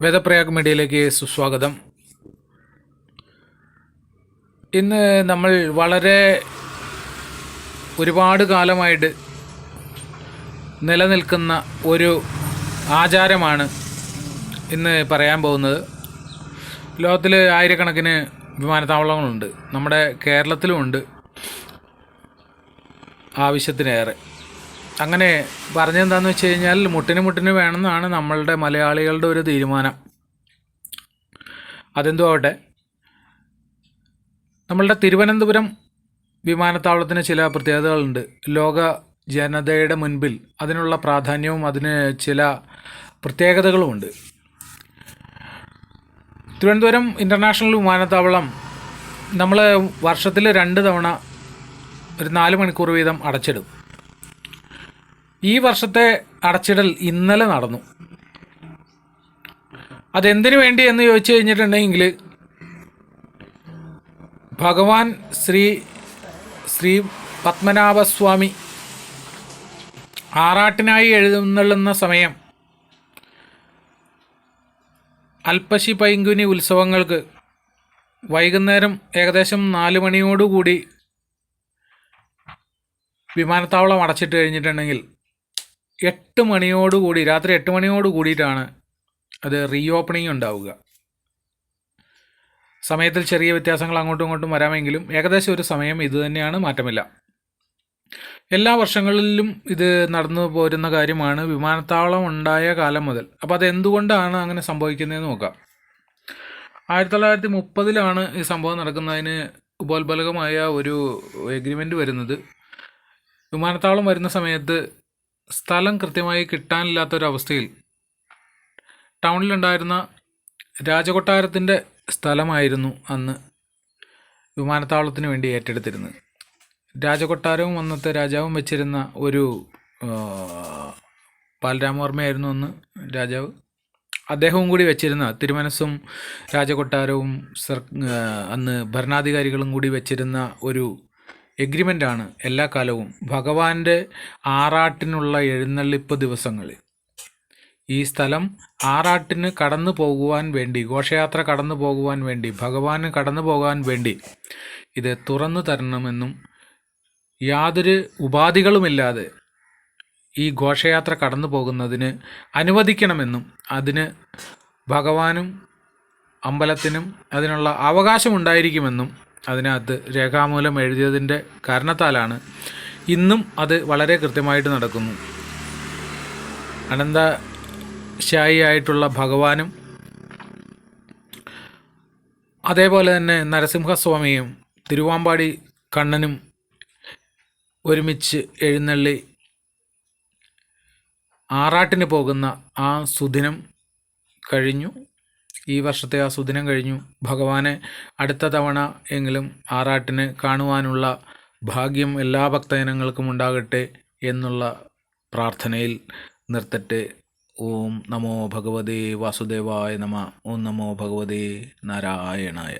വേദപ്രയാഗ് മീഡിയയിലേക്ക് സുസ്വാഗതം. ഇന്ന് നമ്മൾ വളരെ ഒരുപാട് കാലമായിട്ട് നിലനിൽക്കുന്ന ഒരു ആചാരമാണ് ഇന്ന് പറയാൻ പോകുന്നത്. ലോകത്തിൽ ആയിരക്കണക്കിന് വിമാനത്താവളങ്ങളുണ്ട്. നമ്മുടെ കേരളത്തിലുമുണ്ട്. ആവശ്യത്തിനേറെ. അങ്ങനെ പറഞ്ഞെന്താന്ന് വെച്ച് കഴിഞ്ഞാൽ മുട്ടിന് മുട്ടിന് വേണമെന്നാണ് നമ്മളുടെ മലയാളികളുടെ ഒരു തീരുമാനം. അതെന്തോ ആവട്ടെ. നമ്മളുടെ തിരുവനന്തപുരം വിമാനത്താവളത്തിന് ചില പ്രത്യേകതകളുണ്ട്. ലോക ജനതയുടെ മുൻപിൽ അതിനുള്ള പ്രാധാന്യവും അതിന് ചില പ്രത്യേകതകളുമുണ്ട് തിരുവനന്തപുരം ഇന്റർനാഷണൽ വിമാനത്താവളം നമ്മൾ വർഷത്തിൽ രണ്ട് തവണ ഒരു നാല് മണിക്കൂർ വീതം അടച്ചിടും. ഈ വർഷത്തെ അടച്ചിടൽ ഇന്നലെ നടന്നു. അതെന്തിനു വേണ്ടി എന്ന് ചോദിച്ചു കഴിഞ്ഞിട്ടുണ്ടെങ്കിൽ ഭഗവാൻ ശ്രീ ശ്രീ പത്മനാഭസ്വാമി ആറാട്ടിനായി എഴുന്നള്ളുന്ന സമയം അൽപ്പശി പൈങ്കുനി ഉത്സവങ്ങൾക്ക് വൈകുന്നേരം ഏകദേശം നാല് മണിയോടുകൂടി വിമാനത്താവളം അടച്ചിട്ട് കഴിഞ്ഞിട്ടുണ്ടെങ്കിൽ എട്ട് മണിയോടുകൂടി രാത്രി എട്ട് മണിയോട് കൂടിയിട്ടാണ് അത് റീ ഓപ്പണിംഗ് ഉണ്ടാവുക. സമയത്തിൽ ചെറിയ വ്യത്യാസങ്ങൾ അങ്ങോട്ടും ഇങ്ങോട്ടും വരാമെങ്കിലും ഏകദേശം ഒരു സമയം ഇതുതന്നെയാണ് മാറ്റമില്ല. എല്ലാ വർഷങ്ങളിലും ഇത് നടന്നു പോരുന്ന കാര്യമാണ് വിമാനത്താവളം ഉണ്ടായ കാലം മുതൽ. അപ്പോൾ അത് എന്തുകൊണ്ടാണ് അങ്ങനെ സംഭവിക്കുന്നതെന്ന് നോക്കാം. ആയിരത്തി തൊള്ളായിരത്തി മുപ്പതിലാണ് ഈ സംഭവം നടക്കുന്നതിന് ഉപോത്ബലകമായ ഒരു എഗ്രിമെന്റ് വരുന്നത്. വിമാനത്താവളം വരുന്ന സമയത്ത് സ്ഥലം കൃത്യമായി കിട്ടാനില്ലാത്തൊരവസ്ഥയിൽ ടൗണിലുണ്ടായിരുന്ന രാജകൊട്ടാരത്തിന്റെ സ്ഥലമായിരുന്നു അന്ന് വിമാനത്താവളത്തിന് വേണ്ടി ഏറ്റെടുത്തിരുന്നത്. രാജകൊട്ടാരവും അന്നത്തെ രാജാവും വെച്ചിരുന്ന ഒരു ബാലരാമവർമ്മയായിരുന്നു അന്ന് രാജാവ്. അദ്ദേഹവും കൂടി വെച്ചിരുന്ന തിരുമനസ്സും രാജകൊട്ടാരവും സർ അന്ന് ഭരണാധികാരികളും കൂടി വെച്ചിരുന്ന ഒരു എഗ്രിമെന്റാണ് എല്ലാ കാലവും ഭഗവാന്റെ ആറാട്ടിനുള്ള എഴുന്നള്ളിപ്പ് ദിവസങ്ങളിൽ ഈ സ്ഥലം ആറാട്ടിന് കടന്നു പോകുവാൻ വേണ്ടി ഘോഷയാത്ര കടന്നു പോകുവാൻ വേണ്ടി ഭഗവാന് കടന്നു പോകാൻ വേണ്ടി ഇത് തുറന്നു തരണമെന്നും യാതൊരു ഉപാധികളുമില്ലാതെ ഈ ഘോഷയാത്ര കടന്നു പോകുന്നതിന് അനുവദിക്കണമെന്നും അതിന് ഭഗവാനും അമ്പലത്തിനും അതിനുള്ള അവകാശമുണ്ടായിരിക്കുമെന്നും അതിനകത്ത് രേഖാമൂലം എഴുതിയതിന്റെ കാരണത്താലാണ് ഇന്നും അത് വളരെ കൃത്യമായിട്ട് നടക്കുന്നു. അനന്തശായി ആയിട്ടുള്ള ഭഗവാനും അതേപോലെ തന്നെ നരസിംഹസ്വാമിയും തിരുവാമ്പാടി കണ്ണനും ഒരുമിച്ച് എഴുന്നള്ളി ആറാട്ടിന് പോകുന്ന ആ സുദിനം കഴിഞ്ഞു. ഈ വർഷത്തെ ആ സുദിനം കഴിഞ്ഞു. ഭഗവാനെ അടുത്ത തവണ എങ്കിലും ആറാട്ടിന് കാണുവാനുള്ള ഭാഗ്യം എല്ലാ ഭക്തജനങ്ങൾക്കും ഉണ്ടാകട്ടെ എന്നുള്ള പ്രാർത്ഥനയിൽ നിർത്തട്ടെ. ഓം നമോ ഭഗവതേ വാസുദേവായ നമ. ഓം നമോ ഭഗവതേ നാരായണായ.